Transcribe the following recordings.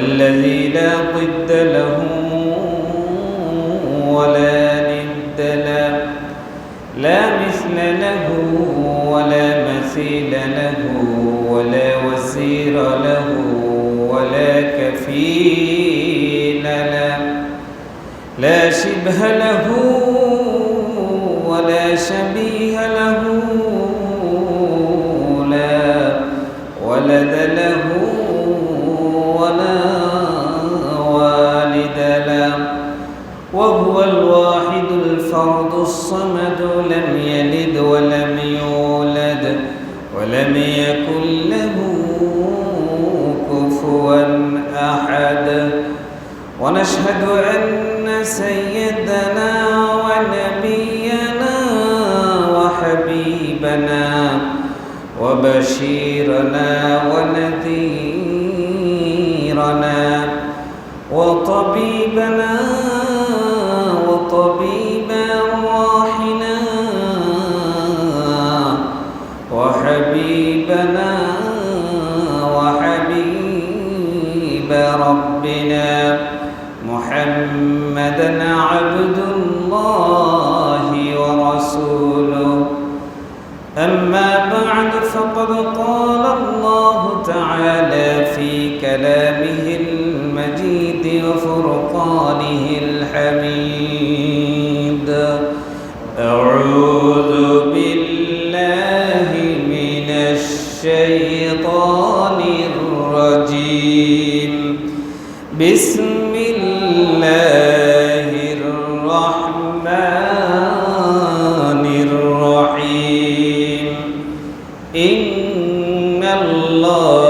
والذي لا ضد له ولا ند له. لا مثل له ولا مثيل له ولا وزير له ولا كفيل له. لا شبه له ولا شبيه له. الصمد لم يلد ولم يولد ولم يكن له كفوا أحد. ونشهد أن سيدنا ونبينا وحبيبنا وبشيرنا ونذيرنا إن الله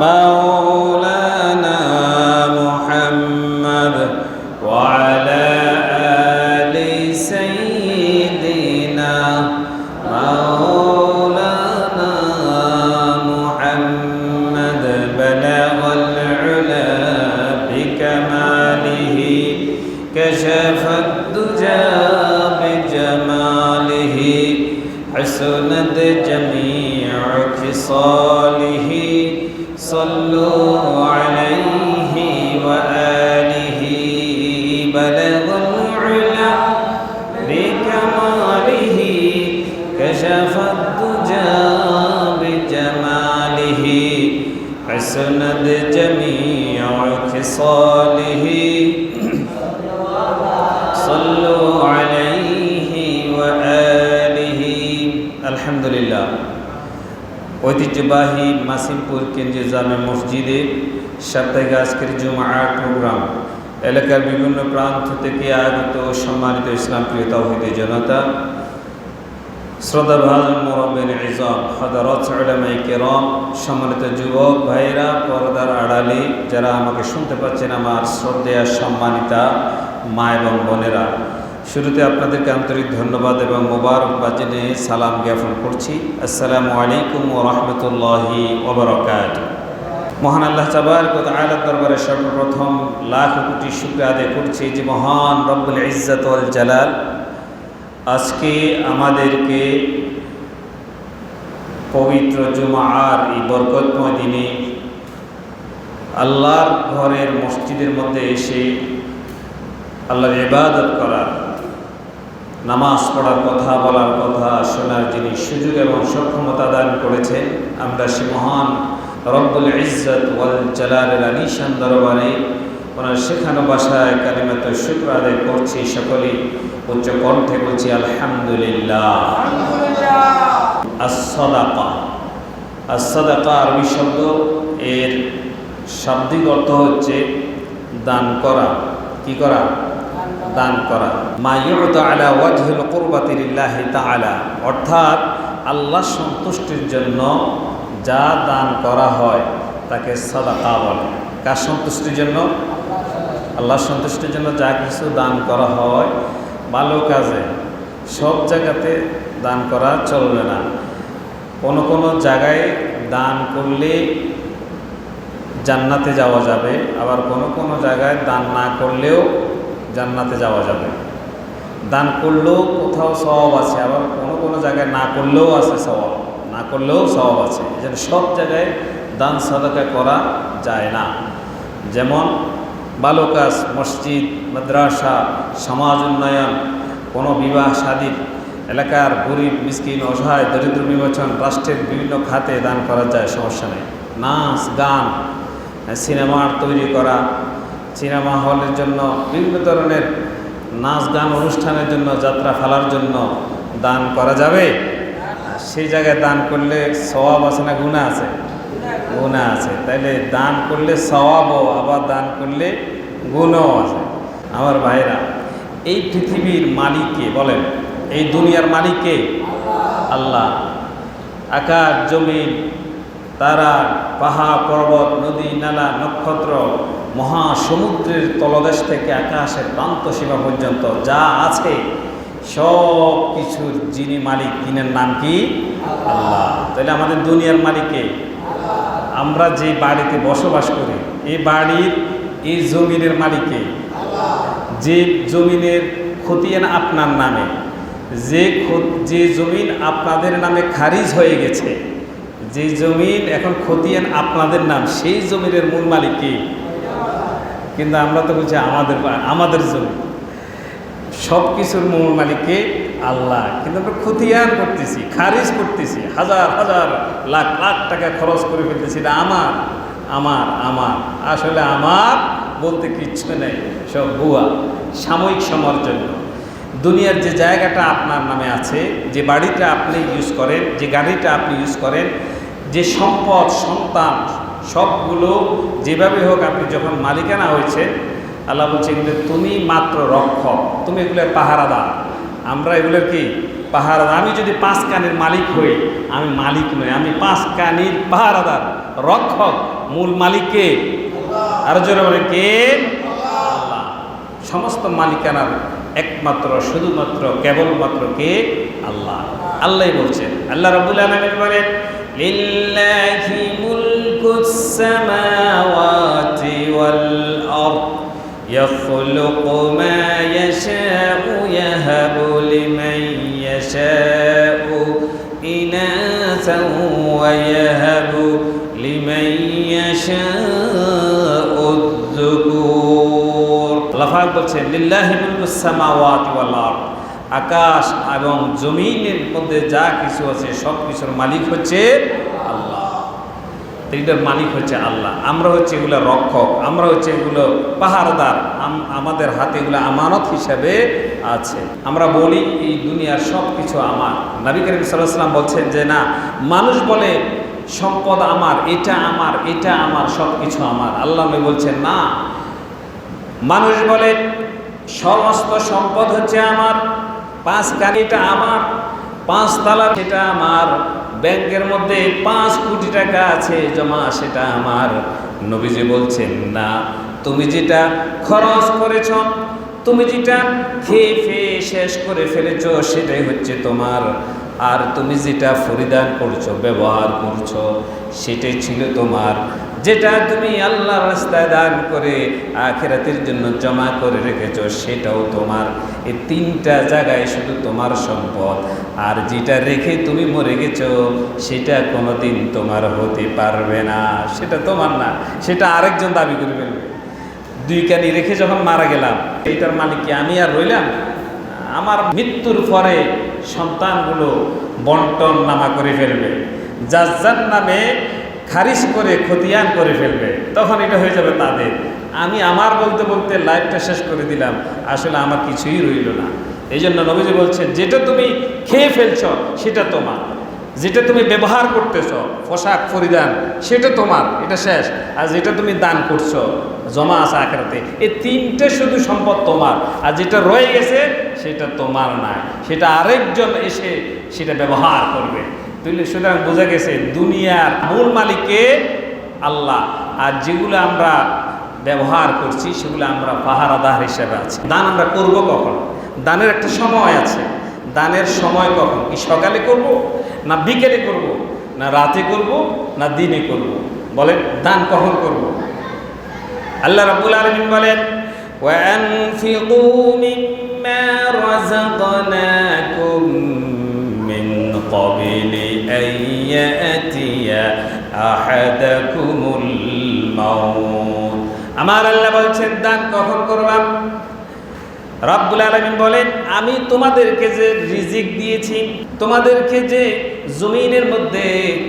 من আলহামদুলিল্লাহ। ঐতিহ্যবাহী মাসিমপুর কেন্দ্রীয় জামে মসজিদে সাপ্তাহিক আজকের জুমার প্রোগ্রাম। এলাকার বিভিন্ন প্রান্ত থেকে আগত সম্মানিত ইসলাম প্রিয় তহিদ জনতা, শ্রদ্ধাভাজন মোরবেন ইজম হদারত সালামাই কেরম, সম্মানিত যুবক ভাইরা পর্দার আডালি যারা আমাকে শুনতে পাচ্ছেন আমার শ্রদ্ধেয়া সম্মানিতা মা এবং বোনেরা। শুরুতে আপনাদেরকে আন্তরিক ধন্যবাদ এবং মোবারকবাদ জেনে সালাম জ্ঞাপন করছি। আসসালামু আলাইকুম ও রহমতুল্লাহি ওবরকাত মহান আল্লাহ চাবার কত আয়ালার দরবারে সর্বপ্রথম লাখ কোটি শুক্র আদায় করছি যে মহান রব্বুল ইজ্জত জালাল আজকে আমাদেরকে পবিত্র জুমার এই বরকতময় দিনে আল্লাহর ঘরের মসজিদের মধ্যে এসে আল্লাহর ইবাদত করার নামাজ পড়ার কথা বলার কথা শোনার যিনি সুযোগ এবং সক্ষমতা দান করেছেন আমরা সে মহান রব্বুল ইজ্জত ওয়াল জালালের আলিশান দরবারে ওনার শেখানো ভাষায় কালিমাত শুক্র আদায় করছি সকলেই। উচ্চ কণ্ঠে বলছি আলহামদুলিল্লাহ। আসদাকা আসদাকা আরবি শব্দ এর শাব্দিক অর্থ হচ্ছে দান করা। কি করা? দান করা। মা ইউত আলা ওয়াজহুল কুরবাতি লিল্লাহি তাআলা। অর্থাৎ আল্লাহ সন্তুষ্টির জন্য যা দান করা হয় তাকে সাদাকা বলে। কার সন্তুষ্টির জন্য? আল্লাহ সন্তুষ্টির জন্য যা কিছু দান করা হয় ভালো কাজে। সব জায়গাতে দান করা চলবে না। কোনো কোনো জায়গায় দান করলে জান্নাতে যাওয়া যাবে, আবার কোনো কোনো জায়গায় দান না করলেও জান্নাতে যাওয়া যাবে। দান করলেও কোথাও স্বভাব আছে, আবার কোনো কোনো জায়গায় না করলেও আছে স্বভাব না করলেও স্বভাব আছে। যেন সব জায়গায় দান সাদাকা করা যায় না। যেমন ভালো কাজ মসজিদ, মাদ্রাসা, সমাজ উন্নয়ন, কোনো বিবাহ শাদীর এলাকার গরিব, মিসকিন, অসহায়, দরিদ্র, বিমোচন, রাষ্ট্রের বিভিন্ন খাতে দান করা যায়, সমস্যা নেই। নাচ, গান, সিনেমার তৈরি করা সিনেমা হলের জন্য, বিভিন্ন ধরনের নাচ গান অনুষ্ঠানের জন্য, যাত্রা ফেলার জন্য দান করা যাবে? সেই জায়গায় দান করলে স্বভাব আছে না গুণা আছে? গুণা আছে। তাইলে দান করলে স্বভাবও আবার দান করলে গুণও আছে। আমার ভাইরা, এই পৃথিবীর মালিককে বলেন, এই দুনিয়ার মালিককে? আল্লাহ। আকাশ, জমিন, তারা, পাহাড়, পর্বত, নদী, নালা, নক্ষত্র মহাসমুদ্রের তলদেশ থেকে আকাশের প্রান্ত সীমা পর্যন্ত। যা আছে সব কিছুর যিনি মালিক, তিনের নাম কি? আল্লাহ। তাহলে আমাদের দুনিয়ার মালিককে আমরা যে বাড়িতে বসবাস করি এই বাড়ির এই জমিনের মালিককে যে জমিনের খতিয়ান আপনার নামে, যে যে জমিন আপনাদের নামে খারিজ হয়ে গেছে, যে জমিন এখন খতিয়ান আপনাদের নাম, সেই জমিনের মূল মালিক কি? কিন্তু আমরা তো বলছি আমাদের আমাদের জমি। সব কিছুর মূল মালিককে আল্লাহ। কিন্তু আমরা খতিয়ান করতেছি, খারিজ করতেছি, হাজার হাজার লাখ লাখ টাকা খরচ করে ফেলতেছি। এটা আমার আমার আমার। আসলে আমার বলতে কিচ্ছু নেই, সব ভুয়া, সাময়িক সময়ের জন্য। দুনিয়ার যে জায়গাটা আপনার নামে আছে, যে বাড়িটা আপনি ইউজ করেন, যে গাড়িটা আপনি ইউজ করেন, যে সম্পদ, সন্তান সবগুলো যেভাবে হোক আপনি যখন মালিকানা হয়েছে আল্লাহ বলছে এগুলো তুমি মাত্র রক্ষক তুমি এগুলোর পাহারাদার। আমরা এগুলোর কি? পাহারাদা আমি যদি পাঁচ কানের মালিক হই আমি মালিক নই আমি পাঁচ কানির পাহারাদার রক্ষক। মূল মালিককে আর জোরে বলে কে? সমস্ত মালিকানার একমাত্র শুধুমাত্র কেবলমাত্র কে? আল্লাহ। আল্লাহ বলছেন। আল্লাহ রবুল্লাহ আলমিন বলেন লিল্লাহি মুল ملك السماوات والأرض يخلق ما يشاء يهب لمن يشاء إناثا ويهب لمن يشاء الذكور লাফাক বলছেন লিল্লাহি মুলকুস সামাওয়াতি ওয়াল আরদ আকাশ এবং জমিনের মধ্যে যা কিছু আছে সব কিছুর মালিক হচ্ছে আল্লাহ এটার মালিক হচ্ছে আল্লাহ। আমরা হচ্ছে এগুলো রক্ষক, আমরা হচ্ছে এগুলো পাহাড়দার। আমাদের হাতে এগুলো আমানত হিসাবে আছে। আমরা বলি, এই দুনিয়ার সব কিছু আমার। নবী করিম সাল্লাম বলছেন যে, না, মানুষ বলে, সম্পদ আমার, এটা আমার এটা আমার সব কিছু আমার। আল্লাহ বলছেন, না, মানুষ বলে, সমস্ত সম্পদ হচ্ছে আমার, পাঁচ কানিটা আমার পাঁচ তালার সেটা আমার। ব্যাংকের মধ্যে পাঁচ কোটি টাকা আছে, জমা সেটা আমার নবীজি বলছেন, না, তুমি যেটা খরচ করেছ, তুমি যেটা খেয়ে ফেয়ে শেষ করে ফেলেছ, সেটাই হচ্ছে তোমার। আর তুমি যেটা পরিধান করছ, ব্যবহার করছ, সেটাই ছিল তোমার যেটা তুমি আল্লাহর রাস্তায় দান করে আখেরাতের জন্য জমা করে রেখেছো, সেটাও তোমার। এই তিনটা জায়গায় শুধু তোমার সম্পদ। আর যেটা রেখে তুমি মরে গেছো, সেটা কোনোদিন তোমার হতে পারবে না। সেটা তোমার না, সেটা আরেকজন দাবি করে ফেলবে। দুই কানি রেখে যখন মারা গেলাম, এইটার মানে কি আমি আর রইলাম? আমার মৃত্যুর পরে সন্তানগুলো বন্টন নামা করে ফেলবে। যার যার নামে খারিজ করে, খতিয়ান করে ফেলবে। তখন এটা হয়ে যাবে তাদের। আমি আমার বলতে বলতে লাইফটা শেষ করে দিলাম। আসলে আমার কিছুই রইল না। এই জন্য নবীজি বলছে যেটা তুমি খেয়ে ফেলছ, সেটা তোমার। যেটা তুমি ব্যবহার করতেছ, পোশাক পরিধান, সেটা তোমার। এটা শেষ। আর যেটা তুমি দান করছ, জমা আছে আখড়াতে এই তিনটে শুধু সম্পদ তোমার। আর যেটা রয়ে গেছে, সেটা তোমার না সেটা আরেকজন এসে সেটা ব্যবহার করবে। বুঝলে সুতরাং বোঝা গেছে দুনিয়ার মূল মালিককে আল্লাহ আর যেগুলো আমরা ব্যবহার করছি সেগুলো আমরা পাহারাদার হিসেবে আছি দান আমরা করব কখন দানের একটা সময় আছে দানের সময় কখন কি সকালে করব না বিকেলে করব না রাতে করব না দিনে করব বলেন দান কখন করব আল্লাহ রাব্বুল আলামিন বলেন وأنفقوا مما رزقناكم من قبل أن يأتي أحدكم الموت আমার আল্লাহ বলছেন দান কখন করবাম রব্বুল আলমিন বলেন আমি তোমাদেরকে যে রিজিক দিয়েছি তোমাদেরকে যে জমিনের মধ্যে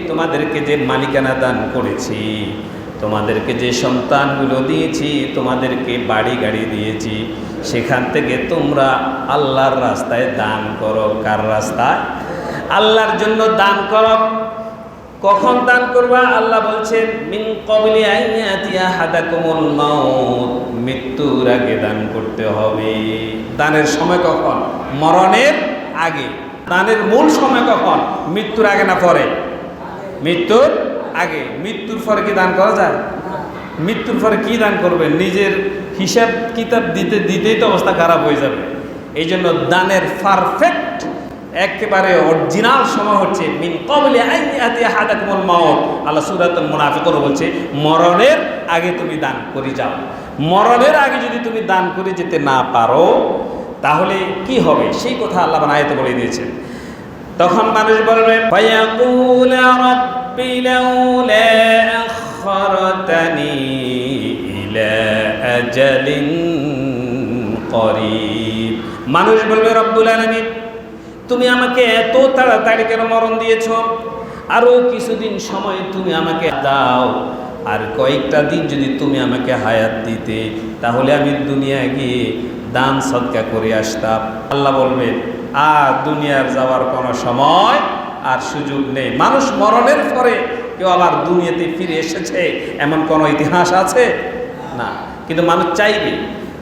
তোমাদেরকে যে মালিকানা দান করেছি তোমাদেরকে যে সন্তানগুলো দিয়েছি তোমাদেরকে বাড়ি গাড়ি দিয়েছি সেখান থেকে তোমরা আল্লাহর রাস্তায় দান করো কার রাস্তায় আল্লাহর জন্য দান করো। কখন দান করবা? আল্লাহ বলছেন, মিন কবলি আইয়াতিয়া হাদাকুমুল মাউত। মৃত্যুর আগে দান করতে হবে। দানের সময় কখন? মরণের আগে। দানের মূল সময় কখন? মৃত্যুর আগে না পরে? মৃত্যুর আগে। মৃত্যুর পরে কি দান করা যায়? মৃত্যুর পরে কি দান করবে? নিজের হিসাব কিতাব দিতে, দিতেই তো অবস্থা খারাপ হয়ে যাবে। এই জন্য দানের পারফেক্ট একেবারে অরিজিনাল সময় হচ্ছে, মিন কবলে হাদাকুমুল মাউত। আল্লাহ সূরাতুল মুনাফিকুন বলছে, মরণের আগে তুমি দান করে যাও। মরণের আগে যদি তুমি দান করে যেতে না পারো, তাহলে কি হবে? সেই কথা আল্লাহ আয়াতে বলে দিয়েছেন। তখন মানুষ বলবে মানুষ বলবে, রব্বুল আলামিন তুমি আমাকে এত তাড়াতাড়ি কেন মরণ দিয়েছ? আরও কিছুদিন সময় তুমি আমাকে দাও। আর কয়েকটা দিন যদি তুমি আমাকে হায়াত দিতে, তাহলে আমি দুনিয়া গিয়ে দান সৎকা করে আসতাম। আল্লাহ বলবেন আর দুনিয়ার যাওয়ার কোনো সময় আর সুযোগ নেই। মানুষ মরণের পরে কেউ আবার দুনিয়াতে ফিরে এসেছে? এমন কোনো ইতিহাস আছে? না, কিন্তু মানুষ চাইবে।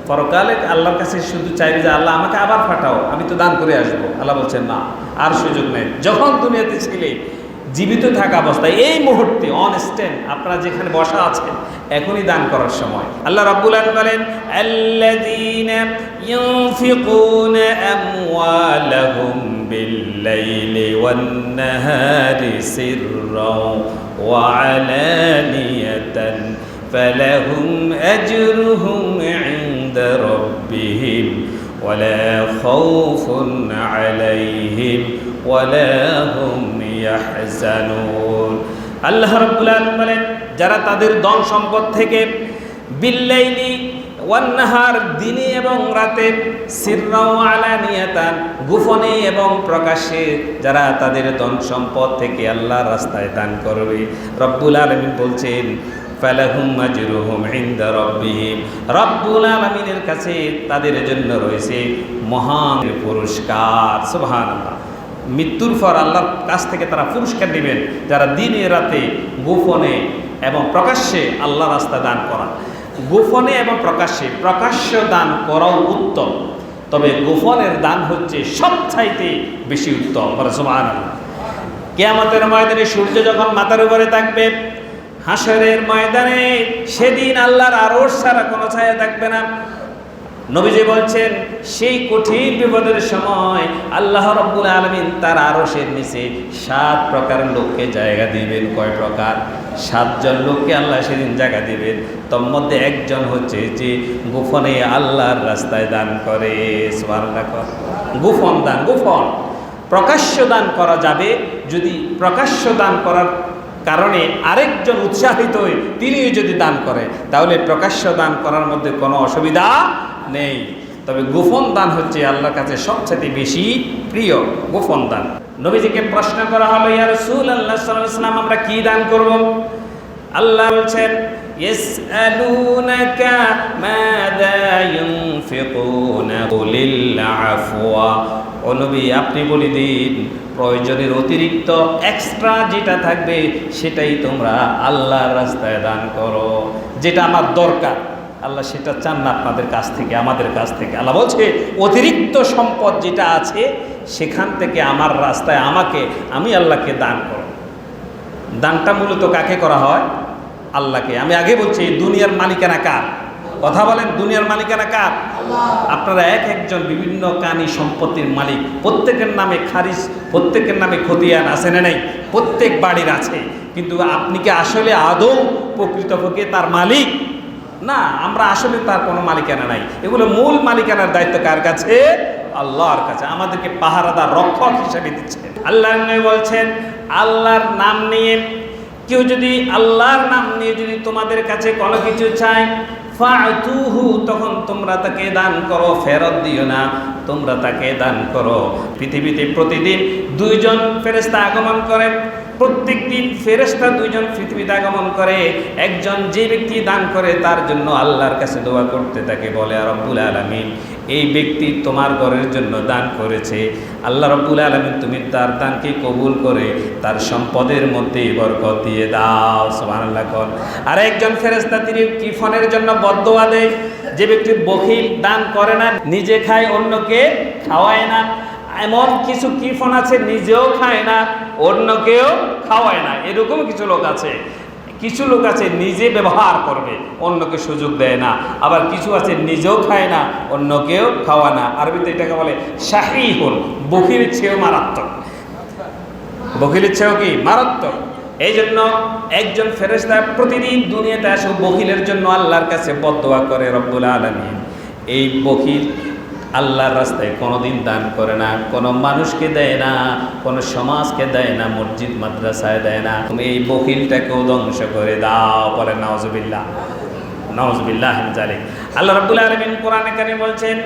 পরকালে আল্লাহর কাছে শুধু চাইবে যে আল্লাহ আমাকে আবার ফাটাও আমি তো দান করে আসব। আল্লাহ বলছেন, না, আর সুযোগ নেই। যখন দুনিয়াতে ছিলে, জীবিত থাকা অবস্থায় এই মুহূর্তে অন স্ট্যান্ড আপনারা যেখানে বসা আছেন, এখনই দান করার সময়। আল্লাহ রাব্বুল আলামিন বলেন, আল্লাযীনা ইউনফিকুনা আমওয়ালাহুম বিল্লাইলি ওয়ান নাহারি সিররা ওয়া আলানিয়াতান ফালাহুম আজরুহুম عند ربهم ولا خوف عليهم ولا هم يحزنون আল্লাহ রাব্বুল আলামিন বলেন যারা তাদের ধন সম্পদ থেকে বিল্লাইলি ওয়ান্নাহার দিনে এবং রাতে সিররাও আলানিয়াতান গোপনে এবং প্রকাশ্যে যারা তাদের ধন সম্পদ থেকে আল্লাহর রাস্তায় দান করবে রব্বুল আলামিন বলছেন ফালাহুম আজরুহুম ইনদা রাব্বিহিম। রব্বুল আলামিনের কাছে তাদের জন্য রয়েছে মহান পুরস্কার। সুবহানাল্লাহ। মৃত্যুর পর আল্লাহর কাছ থেকে তারা পুরস্কার নেবেন, যারা দিনে রাতে, গোপনে এবং প্রকাশ্যে আল্লাহ রাস্তা দান করা গোপনে এবং প্রকাশ্যে, প্রকাশ্য দান করাও উত্তম। তবে গোফনের দান হচ্ছে সবচাইতে বেশি উত্তম। কেয়ামতের ময়দানে সূর্য যখন মাথার উপরে থাকবে হাসরের ময়দানে সেদিন আল্লাহর আরশ ছাড়া কোনো ছায়া থাকবে না। নবীজি বলছেন, সেই কঠিন বিপদের সময় আল্লাহ রব্বুল আলমিন তার আরশের নিচে সাত প্রকার লোককে জায়গা দিবেন। কয় প্রকার? সাতজন লোককে আল্লাহ সেদিন জায়গা দিবেন। তোর মধ্যে একজন হচ্ছে যে গোপনে আল্লাহর রাস্তায় দান করে। গোপন দান, গোপন। প্রকাশ্য দান করা যাবে। যদি প্রকাশ্য দান করার কারণে আরেকজন উৎসাহিত হয়ে তিনিও যদি দান করে, তাহলে প্রকাশ্য দান করার মধ্যে কোনো অসুবিধা নেই। তবে গোপন দান হচ্ছে আল্লাহর কাছে সবচেয়ে বেশি প্রিয় গোপন দান। নবীজিকে প্রশ্ন করা হলো ইয়ার সুল আল্লাহ ওয়াসাল্লাম, আমরা কি দান করব? আল্লাহ বলছেন يسألونك ماذا ينفقون قل العفو ও নবী আপনি বলে দিন প্রয়োজনের অতিরিক্ত এক্সট্রা যেটা থাকবে সেটাই তোমরা আল্লাহর রাস্তায় দান করো যেটা আমার দরকার আল্লাহ সেটা চান না আপনাদের কাছ থেকে আমাদের কাছ থেকে আল্লাহ বলছে অতিরিক্ত সম্পদ যেটা আছে সেখান থেকে আমার রাস্তায় আমাকে আমি আল্লাহকে দান করো দানটা মূলত কাকে করা হয় আল্লাহকে। আমি আগে বলছি দুনিয়ার মালিকানা কার? কথা বলেন দুনিয়ার মালিকানা কার? আপনারা এক একজন বিভিন্ন কানি সম্পত্তির মালিক। প্রত্যেকের নামে খারিজ প্রত্যেকের নামে খতিয়ান আছে না নেই? প্রত্যেক বাড়ির আছে। কিন্তু আপনি কি আসলে আদৌ প্রকৃতপক্ষে তার মালিক? না আমরা আসলে তার কোনো মালিকানা নাই। এগুলো মূল মালিকানার দায়িত্ব কার কাছে? আল্লাহর কাছে। আমাদেরকে পাহারাদার রক্ষক হিসেবে দিচ্ছে আল্লাহ বলছেন আল্লাহর নাম নিয়ে কেউ যদি আল্লাহর নাম নিয়ে যদি তোমাদের কাছে কোনো কিছু চায় তখন তোমরা তাকে দান করো, ফেরত দিও না, তোমরা তাকে দান করো। পৃথিবীতে প্রতিদিন দুইজন ফেরেস্তা আগমন করে প্রত্যেক দিন ফেরেস্তা দুইজন পৃথিবীতে আগমন করে, একজন যে ব্যক্তি দান করে তার জন্য আল্লাহর কাছে দোয়া করতে তাকে বলে আর রব্বুল আলমিন, এই ব্যক্তি তোমার ঘরের জন্য দান করেছে। আল্লাহ রব্বুল আলমিন, তুমি তার দানকে কবুল করে তার সম্পদের মধ্যে বরকত দিয়ে দাও। সোমান আল্লাহ কর আর একজন ফেরেস্তা তিনি কিফনের জন্য বদোয়া দেয়? যে ব্যক্তি বখিল দান করে না, নিজে খায়, অন্যকে খাওয়ায় না। এমন কিছু কিফন আছে, নিজেও খায় না, অন্যকেও খাওয়ায় না। এরকম কিছু লোক আছে। কিছু লোক আছে, নিজে ব্যবহার করবে, অন্যকে সুযোগ দেয় না। আবার কিছু আছে, নিজেও খায় না, অন্যকেও খাওয়া না। আরবিতে এটাকে বলে শাহি হল বকির চেয়েও মারাত্মক। বকিলের চেয়েও কি? মারাত্মক। এই জন্য একজন ফেরেস্তা প্রতিদিন দুনিয়াতে আসে বকিলের জন্য আল্লাহর কাছে বদোয়া করে রব্বুল আলমী এই বকিল আল্লাহর রাস্তায় কোনোদিন দান করে না, কোনো মানুষকে দেয় না, কোনো সমাজকে দেয় না, মসজিদ, মাদ্রাসায় দেয় না। তুমি এই বকিলটাকেও ধ্বংস করে দাও, বলে নওয়াজবিল্লাহ নওয়াজবিল্লাহ আল্লাহ বলছেন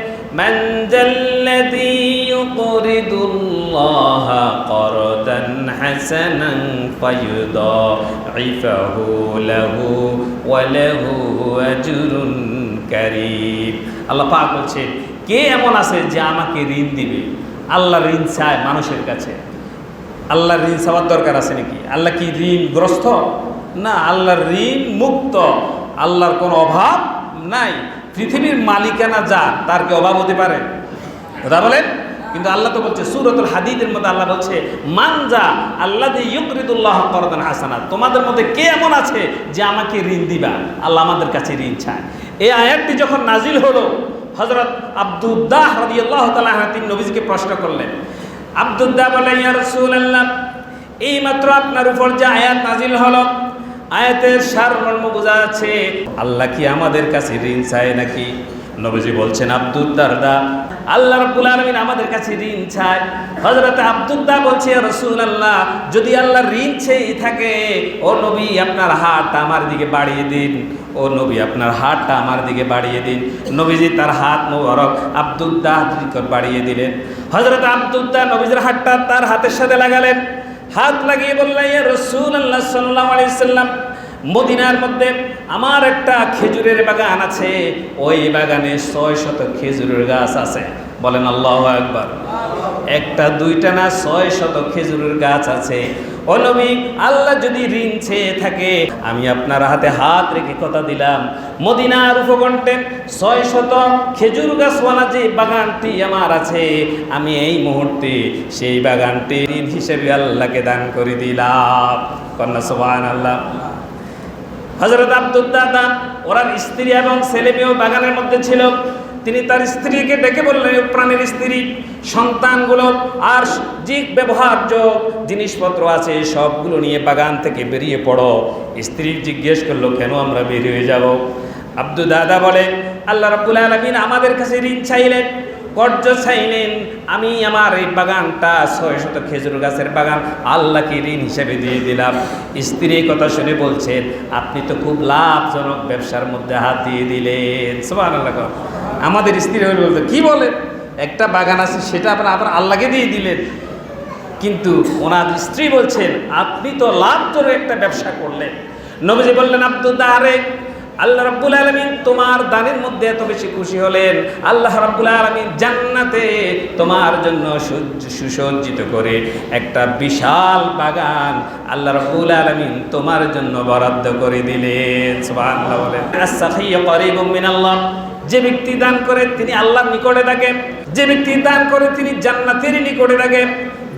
আল্লাহ বলছেন কে এমন আছে যে আমাকে ঋণ দিবে? আল্লাহ ঋণ চায় মানুষের কাছে। আল্লাহর ঋণ চাওয়ার দরকার আছে নাকি? আল্লাহ কি ঋণগ্রস্ত? না, আল্লাহর ঋণ মুক্ত। আল্লাহর কোনো অভাব নাই। পৃথিবীর মালিকানা যা, তার কি অভাব হতে পারে? কথা বলেন? কিন্তু আল্লাহ তো বলছে, সুরতুল হাদিদের মধ্যে আল্লাহ বলছে মানজা আল্লাহ ইউকরিদুল্লাহ করদান হাসানা তোমাদের মধ্যে কে এমন আছে যে আমাকে ঋণ দিবা? আল্লাহ আমাদের কাছে ঋণ চায়। এই আয়াতটি যখন নাজিল হলো হজরত আব্দুদ্দাহ আল্লাহ তালা তিনি নবীজিকে প্রশ্ন করলেন আব্দুদ্দাহ বলে ইয়া রাসূলুল্লাহ, এই মাত্র আপনার উপর যে আয়াত নাজিল হলো, আয়াতের সার সারমর্ম বোঝা যাচ্ছে, আল্লাহ কি আমাদের কাছে ঋণ চায় নাকি? নবীজি বলছেন আব্দুল দারদা, আল্লাহ রাব্বুল আলামিন আমাদের কাছে ঋণ চায়। হযরত আব্দুল্লাহ বলছে রসুল আল্লাহ যদি আল্লাহ ঋণ চেয়ে থাকে, ও নবী আপনার হাত আমার দিকে বাড়িয়ে দিন। ও নবী আপনার হাতটা আমার দিকে বাড়িয়ে দিন। নবীজি তার হাত মোবারক আব্দুল্লাহ দিকর বাড়িয়ে দিলেন। হযরত আব্দুল্লাহ নবীজির হাতটা তার হাতের সাথে লাগালেন। হাত লাগিয়ে বললেন, ইয়া রাসূলুল্লাহ সাল্লাল্লাহু আলাইহি সাল্লাম মদিনার মধ্যে আমার একটা খেজুরের বাগান আছে, ওই বাগানে ছয় শত খেজুরের গাছ আছে। বলেন আল্লাহ একবার একটা, দুইটা না ছয় শত খেজুরের গাছ আছে। ও নবী, আল্লাহ যদি ঋণ চেয়ে থাকে, আমি আপনার হাতে হাত রেখে কথা দিলাম। মদিনার উপকণ্ঠে ছয় শত খেজুর গাছওয়ালা যে বাগানটি আমার আছে, আমি এই মুহূর্তে সেই বাগানটি ঋণ হিসেবে আল্লাহকে দান করে দিলাম। কন্যা সুবান আল্লাহ হজরত আব্দুদ্দাদা ওনার স্ত্রী এবং ছেলে মেয়েও বাগানের মধ্যে ছিল। তিনি তার স্ত্রীকে ডেকে বললেন "ও প্রাণের স্ত্রী, সন্তানগুলো আর যে ব্যবহার্য জিনিসপত্র আছে, সবগুলো নিয়ে বাগান থেকে বেরিয়ে পড়ো। স্ত্রী জিজ্ঞেস করল, কেন আমরা বেরিয়ে যাব? আব্দু দাদা বলে, আল্লাহ রাব্বুল আলামিন আমাদের কাছে ঋণ চাইলেন। কর্য চাইলেন আমি আমার এই বাগানটা ছয় শত খেজুর গাছের বাগান, আল্লাহকে ঋণ হিসেবে দিয়ে দিলাম। স্ত্রী কথা শুনে বলছেন আপনি তো খুব লাভজনক ব্যবসার মধ্যে হাত দিয়ে দিলেন। সোমান আল্লাহ আমাদের স্ত্রী হলে বলতো কি বলেন একটা বাগান আছে, সেটা আপনার আবার আল্লাহকে দিয়ে দিলেন। কিন্তু ওনার স্ত্রী বলছেন, আপনি তো লাভজনক একটা ব্যবসা করলেন। নবীজি বললেন আব্দুল্লাহ আরে আল্লাহ রাব্বুল আলামিন তোমার দানের মধ্যে এত বেশি খুশি হলেন। আল্লাহ রাব্বুল আলামিন জান্নাতে তোমার জন্য সুসজ্জিত করে একটা বিশাল বাগান আল্লাহ রাব্বুল আলামিন তোমার জন্য বরাদ্দ করে দিলেন। সুবহানাল্লাহ বলেন। আস-সাখিয়্যু করিবুম মিনাল্লাহ। যে ব্যক্তি দান করে তিনি আল্লাহর নিকটে থাকেন যে ব্যক্তি দান করে তিনি জান্নাতের নিকটে থাকেন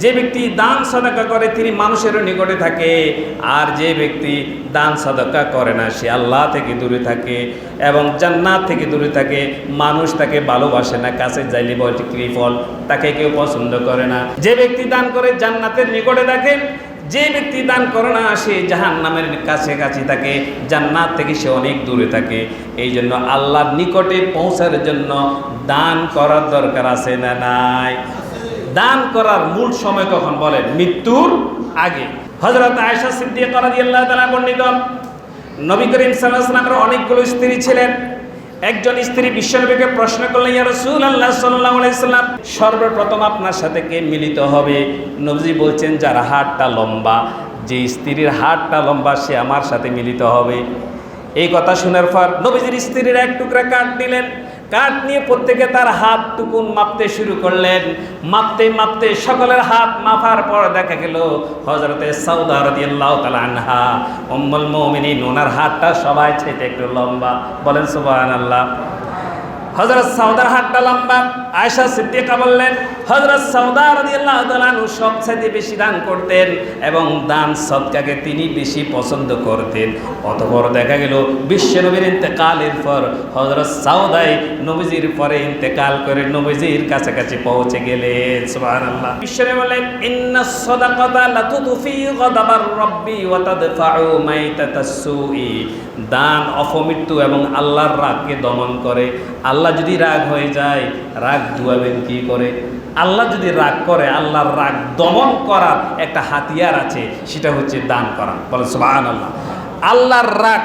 যে ব্যক্তি দান সদকা করে, তিনি মানুষেরও নিকটে থাকে। আর যে ব্যক্তি দান সদকা করে না, সে আল্লাহ থেকে দূরে থাকে এবং জান্নাত থেকে দূরে থাকে। মানুষ তাকে ভালোবাসে না, কাছে যাইলে বলছে কৃফল তাকে কেউ পছন্দ করে না। যে ব্যক্তি দান করে জান্নাতের নিকটে থাকে, যে ব্যক্তি দান করে না, সে জাহান নামের কাছে কাছে থাকে। জান্নাত থেকে সে অনেক দূরে থাকে। এই জন্য আল্লাহর নিকটে পৌঁছার জন্য দান করার দরকার আছে না নাই? দান করার মূল সময় কখন বলেন? মৃত্যুর আগে। হজরত আয়সা সিদ্দিক বর্ণিত, নবী করিম সাল্লাল্লাহু অনেকগুলো স্ত্রী ছিলেন। একজন স্ত্রী বিশ্বনবীকে প্রশ্ন করলেন, ইয়া রাসূলুল্লাহ সাল্লাল্লাহু আলাইহি সর্বপ্রথম আপনার সাথে কে মিলিত হবে? নবীজি বলছেন, যার হাতটা লম্বা, যে স্ত্রীর হাতটা লম্বা, সে আমার সাথে মিলিত হবে। এই কথা শোনার পর নবীজির স্ত্রীর এক টুকরা কাঠ দিলেন। কাঠ নিয়ে প্রত্যেকে তার হাত টুকুন মাপতে শুরু করলেন। মাপতে মাপতে সকলের হাত মাপার পর দেখা গেল হজরতে সৌদা রাদিয়াল্লাহু উম্মুল মুমিনিন, ওনার হাতটা সবাই চাইতে একটু লম্বা। বলেন সুবহানাল্লাহ। হজরত সৌদার হাতটা লম্বা। আয়সা সিদ্দিকা বললেন হজরত সৌদা রাদিয়াল্লাহু তাআলা আনহু সবচাইতে বেশি দান করতেন এবং দান সদকাকে তিনি বেশি পছন্দ করতেন। অতঃপর দেখা গেল বিশ্বনবীর ইন্তেকালের পর হজরত সাউদাই নবীজির পরে ইন্তেকাল করে নবীজির কাছাকাছি পৌঁছে গেলেন। সুবহানাল্লাহ। বিশ্বনবী বলেন ইন্না সাদাকাতা লাতুদফি গাদাবার রাব্বি ওয়া তাদফাউ মাইতাতাস সুই। দান অপমৃত্যু এবং আল্লাহর রাগকে দমন করে। আল্লাহ যদি রাগ হয়ে যায়, রাগ দুয়াবেন কি করে। আল্লাহ যদি রাগ করে, আল্লাহর রাগ দমন করার একটা হাতিয়ার আছে, সেটা হচ্ছে দান করা। বলে সুবহান আল্লাহ আল্লাহর রাগ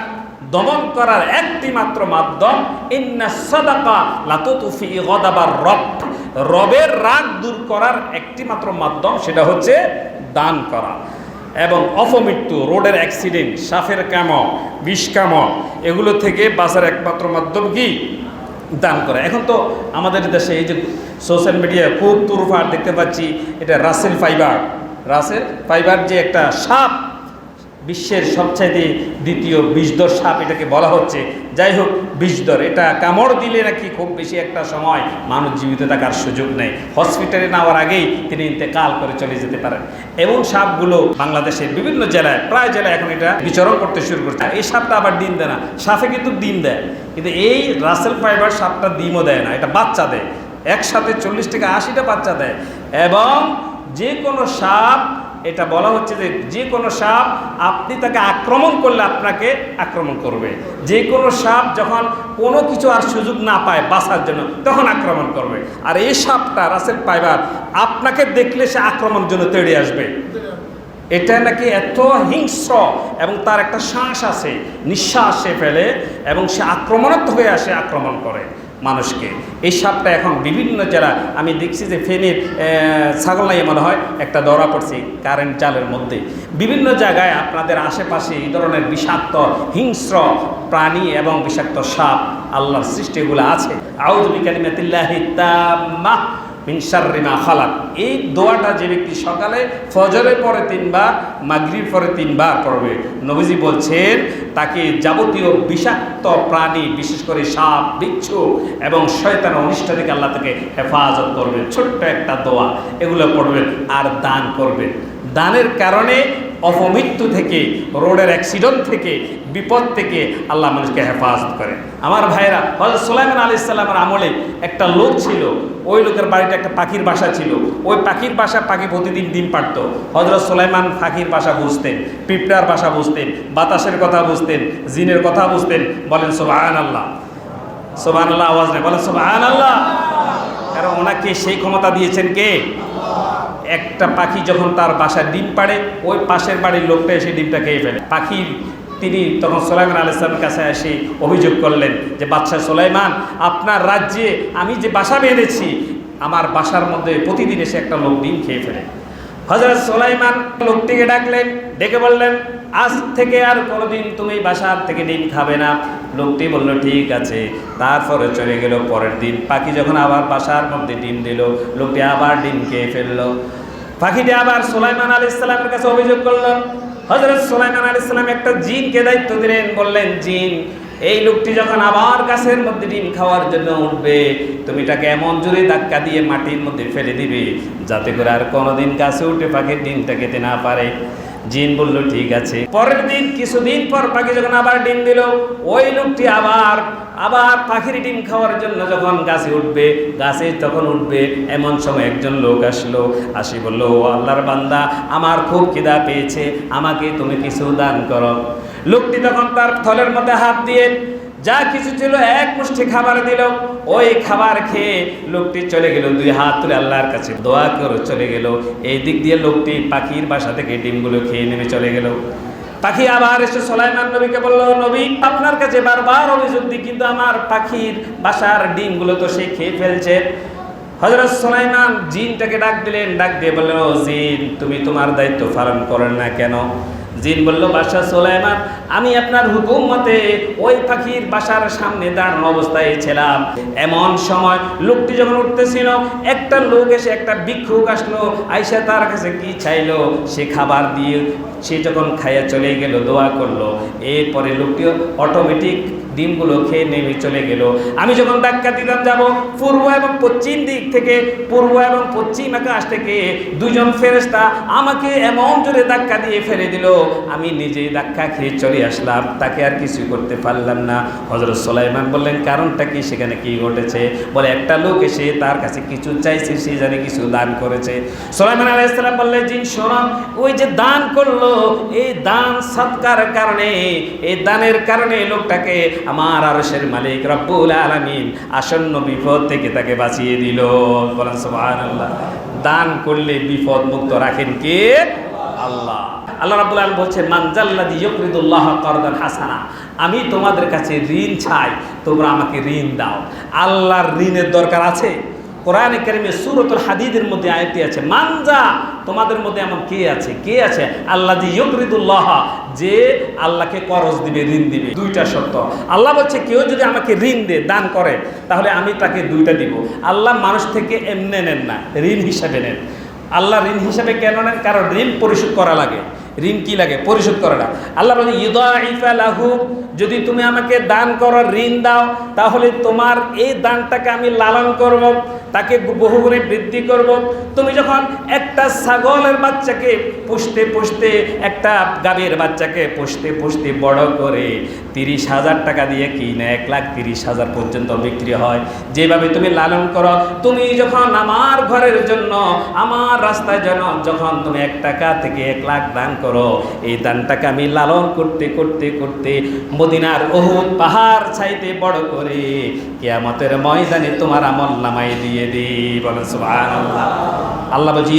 দমন করার একটি মাত্র মাধ্যম, ইন্না রব। রবের রাগ দূর করার একটি মাত্র মাধ্যম, সেটা হচ্ছে দান করা। এবং অপমৃত্যু, রোডের অ্যাক্সিডেন্ট, সাফের কাম বিষ কাম এগুলো থেকে বাঁচার একমাত্র মাধ্যম কি? দান করে। এখন তো আমাদের দেশে এই যে সোশ্যাল মিডিয়ায় খুব তুরফার দেখতে পাচ্ছি, এটা রাসেল ফাইবার। রাসেল ফাইবার যে একটা সাপ বিশ্বের সবচাইতে দ্বিতীয় বিষধর সাপ এটাকে বলা হচ্ছে। যাই হোক, বিষধর, এটা কামড় দিলে নাকি খুব বেশি একটা সময় মানুষ জীবিত থাকার সুযোগ নেই। হসপিটালে নেওয়ার আগেই তিনি ইন্তেকাল করে চলে যেতে পারেন। এবং সাপগুলো বাংলাদেশের বিভিন্ন জেলায়, প্রায় জেলায় এখন এটা বিচরণ করতে শুরু করছে। এই সাপটা আবার ডিম দেয় না। সাপে কিন্তু ডিম দেয়। কিন্তু এই রাসেল ফাইবার সাপটা ডিমও দেয় না। এটা বাচ্চা দেয়। একসাথে চল্লিশ থেকে আশিটা বাচ্চা দেয়। এবং যে কোনো সাপ এটা বলা হচ্ছে যে যে কোনো সাপ আপনি তাকে আক্রমণ করলে আপনাকে আক্রমণ করবে। যে কোনো সাপ যখন কোনো কিছু আর সুযোগ না পায় বাঁচার জন্য, তখন আক্রমণ করবে। আর এই সাপটা রাসেল পাইবার, আপনাকে দেখলে সে আক্রমণ জন্য তেড়ে আসবে। এটা নাকি এত হিংস্র এবং তার একটা শ্বাস আছে, নিঃশ্বাস সে ফেলে এবং সে আক্রমণাত্মক হয়ে আসে, আক্রমণ করে। মানুষকে। এই সাপটা এখন বিভিন্ন জেলা আমি দেখছি যে ফেনের ছাগল নাই মনে হয়, একটা দৌড়া পড়ছে কারেন্ট চালের মধ্যে। বিভিন্ন জায়গায় আপনাদের আশেপাশে এই ধরনের বিষাক্ত, হিংস্র প্রাণী এবং বিষাক্ত সাপ আল্লাহর সৃষ্টিগুলো আছে। তাম্মাহ। মিনসারিমা খালাক। এই দোয়াটা যে ব্যক্তি সকালে ফজরের পরে তিনবার মাগরির পরে তিনবার পড়বে। নবীজি বলছেন, তাকে যাবতীয় বিষাক্ত প্রাণী, বিশেষ করে সাপ, বিচ্ছু এবং শয়তান অনিষ্ট থেকে আল্লাহ থেকে হেফাজত করবেন। ছোট্ট একটা দোয়া, এগুলো পড়বেন আর দান করবেন। দানের কারণে অপমৃত্যু থেকে, রোডের অ্যাক্সিডেন্ট থেকে বিপদ থেকে আল্লাহ মানুষকে হেফাজত করে আমার ভাইরা হজরত সুলাইমান আলি ইসলামের আমলে একটা লোক ছিল, ওই লোকের বাড়িতে একটা পাখির বাসা ছিল। ওই পাখির বাসা পাখি প্রতিদিন ডিম পারত হজরত সুলাইমান পাখির বাসা বুঝতেন, পিঁপড়ার বাসা বুঝতেন, বাতাসের কথা বুঝতেন, জিনের কথা বুঝতেন, বলেন সোবাহান আল্লাহ সোবাহান আল্লাহ আওয়াজ নেই বলেন সোবাহান আল্লাহ কারণ ওনাকে সেই ক্ষমতা দিয়েছেন কে? একটা পাখি যখন তার বাসায় ডিম পাড়ে, ওই পাশের বাড়ির লোকটা এসে ডিমটা খেয়ে ফেলে। পাখির তিনি তখন সোলাইমান আল ইসলামের কাছে এসে অভিযোগ করলেন যে, বাদশাহ সোলাইমান, আপনার রাজ্যে আমি যে বাসা বেঁধেছি, আমার বাসার মধ্যে প্রতিদিন এসে একটা লোক ডিম খেয়ে ফেলে। হজরত সোলাইমান লোকটিকে ডাকলেন, ডেকে বললেন, আজ থেকে আর কোনোদিন তুমি বাসার থেকে ডিম খাবে না। লোকটি বলল, ঠিক আছে। তারপরে চলে গেল পরের দিন। পাখি যখন আবার বাসার মধ্যে ডিম দিল, লোকটি আবার ডিম খেয়ে ফেলল। পাখিটি আবার সোলাইমান আলী ইসলামের কাছে অভিযোগ করল হজরত সোলাইমান আলী ইসলাম একটা জিনকে দায়িত্ব দিলেন, বললেন, জিন, এই লোকটি যখন আবার গাছের মধ্যে ডিম খাওয়ার জন্য উঠবে, তুমি তাকে এমন জোরে ধাক্কা দিয়ে মাটির মধ্যে ফেলে দিবে, যাতে করে আর কোনোদিন গাছে উঠে পাখির ডিমটা খেতে না পারে। জিন বলল, ঠিক আছে। পরের দিন, কিছুদিন পর পাখি যখন আবার ডিম দিল, ওই লোকটি আবার আবার পাখির ডিম খাওয়ার জন্য যখন গাছে উঠবে, গাছে তখন উঠবে, এমন সময় একজন লোক আসলো, আসি বলল, ও আল্লাহর বান্দা, আমার খুব খিদা পেয়েছে, আমাকে তুমি কিছু দান করো। লোকটি তখন তার থলের মধ্যে হাত দিয়ে যা কিছু ছিল এক মুষ্টি খাবার দিল। ওই খাবার খেয়ে লোকটি চলে গেল, দুই হাত তুলে আল্লাহর কাছে দোয়া করে চলে গেল। এই দিক দিয়ে লোকটি পাখির বাসা থেকে ডিমগুলো খেয়ে নেমে চলে গেল। পাখি আবার এসে সোলাইমান নবীকে বলল, নবী, আপনার কাছে বারবার অভিযোগ দিই কিন্তু আমার পাখির বাসার ডিমগুলো তো সে খেয়ে ফেলছে। হজরত সোলাইমান জিনটাকে ডাক দিলেন, ডাক দিয়ে বললেন, ও জিন, তুমি তোমার দায়িত্ব পালন করেন না কেন? জিন বলল বাসা সোলাইমান, আমি আপনার হুকুম মতে ওই পাখির বাসার সামনে দাঁড়ানো অবস্থায় ছিলাম। এমন সময় লোকটি যখন উঠতেছিল, একটা লোক এসে একটা ভিক্ষুক আসলো, আইসা তার কাছে কি চাইলো? সে খাবার দিয়ে সে যখন খাইয়া চলে গেল, দোয়া করল। এরপরে লোকটিও অটোমেটিক ডিমগুলো খেয়ে নেমে চলে গেল। আমি যখন ধাক্কা দিলাম, যাব পূর্ব এবং পশ্চিম দিক থেকে, পূর্ব এবং পশ্চিম আকাশ থেকে, দুজন ফেরেস্তা আমাকে এমন জোরে ধাক্কা দিয়ে ফেলে দিল। আমি নিজেই ধাক্কা খেয়ে চলে আসলাম, তাকে আর কিছু করতে পারলাম না। হজরত সোলাইমান বললেন, কারণটা কি? সেখানে কি ঘটেছে? বলে, একটা লোক এসে তার কাছে কিছু চাইছে, সে জানে কিছু দান করেছে। সোলাইমান আলাইসালাম বললেন জিন শোনাম ওই যে দান করল, এই দান সৎকার কারণে, এই দানের কারণে লোকটাকে আমার আরশের মালিক রব্বুল আলমিন আসন্ন বিপদ থেকে তাকে বাঁচিয়ে দিল। বলেন সুবহানাল্লাহ। দান করলে বিপদ মুক্ত রাখেন কে? আল্লাহ। আল্লাহ রাবুল আলম বলছে মানজাল্লাদি ইউকরিদুল্লাহ করদান হাসানা, আমি তোমাদের কাছে ঋণ চাই, তোমরা আমাকে ঋণ দাও। আল্লাহর ঋণের দরকার আছে? কোরআনে কারিমে সুরতুল হাদিদের মধ্যে আয়তি আছে, মানজা তোমাদের মধ্যে এমন কে আছে? কে আছে? আল্লাহ ইয়করিদুল্লাহ যে আল্লাহকে করজ দিবে, ঋণ দিবে, দুইটা শর্ত। আল্লাহ বলছে, কেউ যদি আমাকে ঋণ দে, দান করে, তাহলে আমি তাকে দুইটা দিব। আল্লাহ মানুষ থেকে এমনি নেন না, ঋণ হিসাবে নেন। আল্লাহ ঋণ হিসাবে কেন নেন? কারণ ঋণ পরিশোধ করা লাগে। ঋণ কি লাগে? পরিশোধ করে করাটা আল্লাহ বলে ইউদাইফা লাহু যদি তুমি আমাকে দান করো ঋণ দাও, তাহলে তোমার এই দানটাকে আমি লালন করব, তাকে বহু গুণে বৃদ্ধি করব। তুমি যখন একটা ছাগলের বাচ্চাকে পুষতে পুষতে, একটা গাভীর বাচ্চাকে পুষতে পুষতে বড় করে তিরিশ হাজার টাকা দিয়ে কিনে, এক লাখ তিরিশ হাজার পর্যন্ত বিক্রি হয়। যেভাবে তুমি লালন করো, তুমি যখন আমার ঘরের জন্য, আমার রাস্তায় যেন যখন তুমি এক টাকা থেকে এক লাখ দান করো, এই দানটাকে আমি লালন করতে করতে করতে মদিনার ওহুদ পাহাড় ছাইতে বড় করে কিয়ামতের ময়দানে তোমার আমল নামাই দিয়ে দিই। বলেন সুবহানাল্লাহ। আল্লাহ বলছি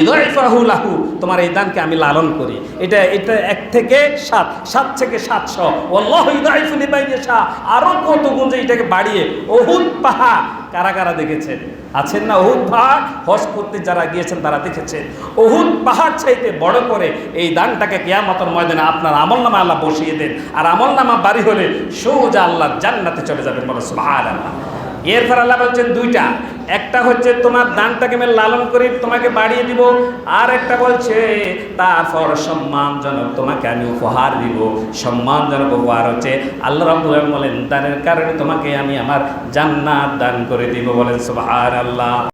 লাহু তোমার এই দানকে আমি লালন করি। এটা এটা এক থেকে সাত সাত থেকে সাতশো। আল্লাহ ইদাইফুল ইবাইয়াশা আরও কত গুণ যে এটাকে বাড়িয়ে। ওহুদ পাহাড়। কারা কারা দেখেছেন? আছেন না? অহুদ পাহাড় হজ করতে যারা গিয়েছেন, তারা দেখেছেন। অহুদ পাহাড় চাইতে বড় করে এই দানটাকে কেয়ামতর ময়দানে আপনার আমল নামা আল্লাহ বসিয়ে দেন। আর আমল নামা বাড়ি হলে সৌজা আল্লাহ জান্নাতে চলে যাবেন বলে সুবহানাল্লাহ। এরপর আল্লাহ বলছেন দুইটা। একটা হচ্ছে তোমার দানটাকে আমি লালন করি, তোমাকে বাড়িয়ে দিব। আর একটা বলছে, তারপর সম্মানজনক তোমাকে আমি উপহার দিব। সম্মানজনক উপহার হচ্ছে, আল্লাহ রাব্বুল বলেন, দানের কারণে তোমাকে আমি আমার জান্নাত দান করে দিব। বলেন, সুবহানাল্লাহ।